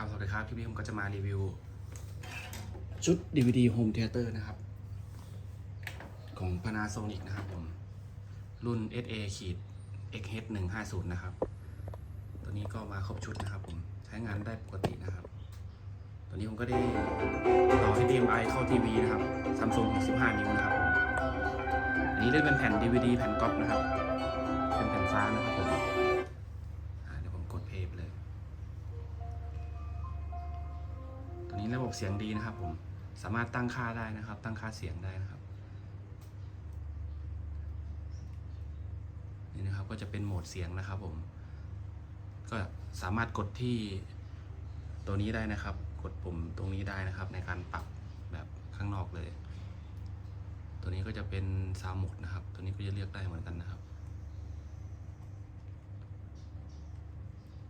ครับสวัสดีครับคลิปนี้ผมก็จะมารีวิว ชุด DVD Home Theater นะครับ ของ Panasonic นะครับผม รุ่น SA ขีด XH 1 5 0นะครับ ตัวนี้ก็มาครบชุดนะครับผม ใช้งานได้ปกตินะครับ ตัวนี้ผมก็ได้ต่อ HDMI เข้าทีวีนะครับ Samsung 65 นิ้วนะครับ อันนี้เล่นเป็นแผ่น DVD แผ่นก๊อปนะครับ เป็นแผ่นฟ้านะครับผม บบเสียงดีนะครับ ผมสามารถตั้งค่าได้นะครับ ตั้งค่าเสียงได้นะครับนี่นะครับก็จะเป็นโหมดเสียงนะครับ ผม ก็สามารถกดที่ตัวนี้ได้นะครับ กดปุ่มตรงนี้ได้นะครับ ในการปรับแบบข้างนอกเลย ตัวนี้ก็จะเป็นซาวหมดนะครับ ตัวนี้ก็จะเลือกได้เหมือนกันนะครับ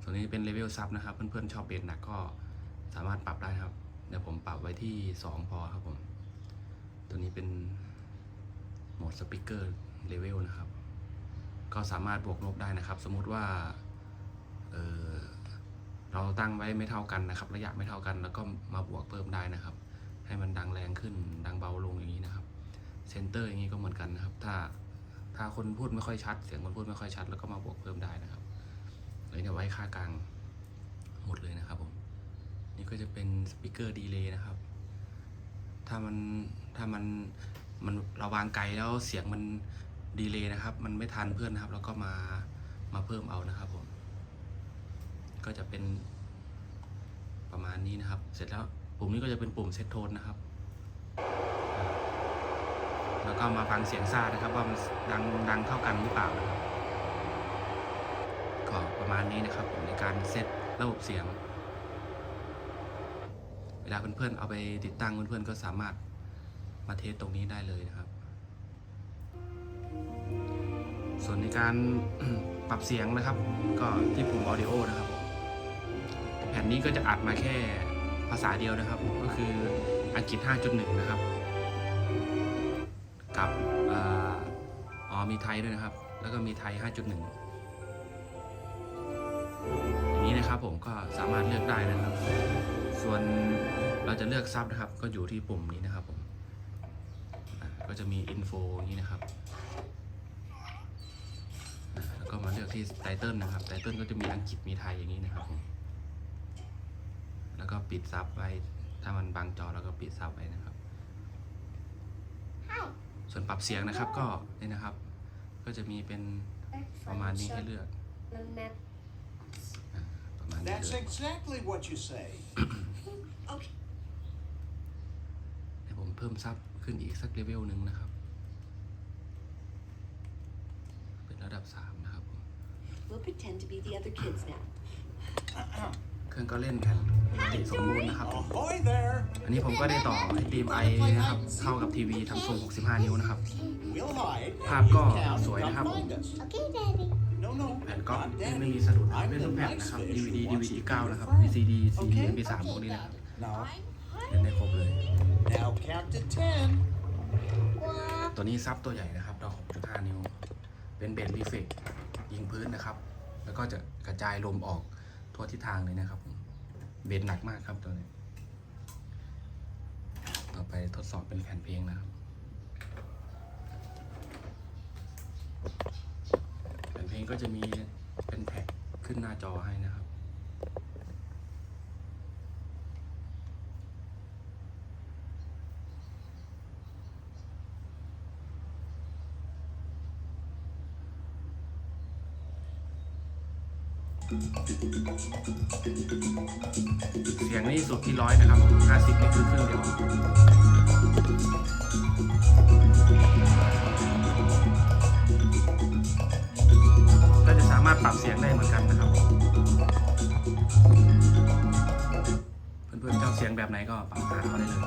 ส่วนนี้เป็นเลเวลซับนะครับ เพื่อนๆชอบเบสหนักก็สามารถปรับได้ครับ เดี๋ยวผมปรับไว้ที่ 2 พอครับผม ตัวนี้เป็นโหมดสปีกเกอร์เลเวลนะครับ ก็สามารถบวกลบได้นะครับ สมมุติว่าเเราตั้งไว้ไม่เท่ากันนะครับ ระยะไม่เท่ากัน แล้วก็มาบวกเพิ่มได้นะครับ ให้มันดังแรงขึ้น ดังเบาลงอย่างนี้นะครับ เซนเตอร์อย่างนี้ก็เหมือนกันนะครับ ถ้าถ้าคนพูดไม่ค่อยชัด เสียงคนพูดไม่ค่อยชัด แล้วก็มาบวกเพิ่มได้นะครับเลยเนี่ยไว้ค่ากลางหมดเลยนะครับผม นี่ก็จะเป็นสปีกเกอร์ดีเลย์นะครับ ถ้ามันถ้ามันมันเราวางไกลแล้วเสียงมันดีเลย์นะครับ มันไม่ทันเพื่อนนะครับ แล้วก็มามาเพิ่มเอานะครับผม ก็จะเป็นประมาณนี้นะครับ เสร็จแล้วปุ่มนี้ก็จะเป็นปุ่มเซตโทนนะครับ แล้วก็มาฟังเสียงซ่านะครับ ว่ามันดังดังเท่ากันหรือเปล่านะครับก็ประมาณนี้นะครับผมในการเซตระบบเสียง ลาเพื่อนๆเอาไปติดตั้งเพื่อนๆก็สามารถมาเทสตรงนี้ได้เลยนะครับ ส่วนในการปรับเสียงนะครับ ก็ที่ปุ่ม audio นะครับ แผ่นนี้ก็จะอัดมาแค่ภาษาเดียวนะครับ ก็คืออังกฤษ 5.1 นะครับ กับเอ่ออ๋อมีไทยด้วยนะครับ แล้วก็มีไทย 5.1อย่างนี้นะครับผมก็สามารถเลือกได้นะครับ ส่วนเราจะเลือกซับนะครับ ก็อยู่ที่ปุ่มนี้นะครับผมอ่าก็จะมีอินโฟอย่างนี้นะครับอ่าแล้วก็มาเลือกที่ไตเติลนะครับไตเติลก็จะมีอังกฤษมีไทยอย่างนี้นะครับผมแล้วก็ปิดซับไว้ถ้ามันบังจอแล้วก็ปิดซับไว้นะครับ ส่วนปรับเสียงนะครับก็นี่นะครับ ก็จะมีเป็นประมาณนี้ให้เลือก อ่าประมาณนี้ That's เลย exactly what you say. Okay. เดี๋ยวผมเพิ่มซับขึ้นอีกสักเลเวลหนึ่งนะครับ เป็นระดับ 3 นะครับผม We'll pretend to be the other kids now. เครื่องก็เล่นแผ่นปกติสมบูรณ์นะครับผม Ahoy there! อันนี้ผมก็ได้ต่อ HDMI นะครับ เข้ากับทีวีทั้งทรง65 นิ้วนะครับ We'll hide. and Pap you ko, cows s วย come นะครับ find us. Okay, Daddy. No, no, แผ่นก๊อป not ที่ Daddy. ไม่มีสะดุด I'm เป็น the ทุกแผ่น nice นะครับ fish DVD who wants DVD to 9นะครับ be friends. VCD CD Okay. MP3 พวกนี้นะครับ Now, เล่นได้ครบเลย now count to ten. One. ตัวนี้ซับตัวใหญ่นะครับดอก6.5นิ้ว เป็นเบสรีเฟกยิงพื้นนะครับ แล้วก็จะกระจายลมออกทั่วทิศทางเลยนะครับผมเบสหนักมากครับตัวนี้ ต่อไปทดสอบเป็นแผ่นเพลงนะครับ แผ่นเพลง ก็จะมีเป็นแท็กขึ้นหน้าจอให้นะครับ เสียงนี่สุดที่ร้อยนะครับห้าสิบนี่คือเครื่องเดียวก็จะสามารถ ปรับเสียงได้เหมือนกันนะครับ เพื่อนๆชอบเสียงแบบไหนก็ปรับหาเขาได้เลย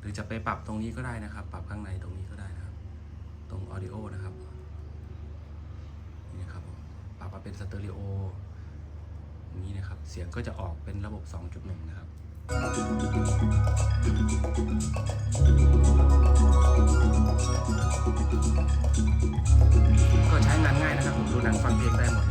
หรือจะไปปรับตรงนี้ก็ได้นะครับ ปรับข้างในตรงนี้ก็ได้นะครับ ตรง audio นะครับนี่นะครับผมปรับ มาเป็นสเตอริโอนี้นะครับ เสียงก็จะออกเป็นระบบ 2.1 นะครับ ก็ใช้งานง่ายนะครับ ผมดูหนังฟังเพลงได้หมด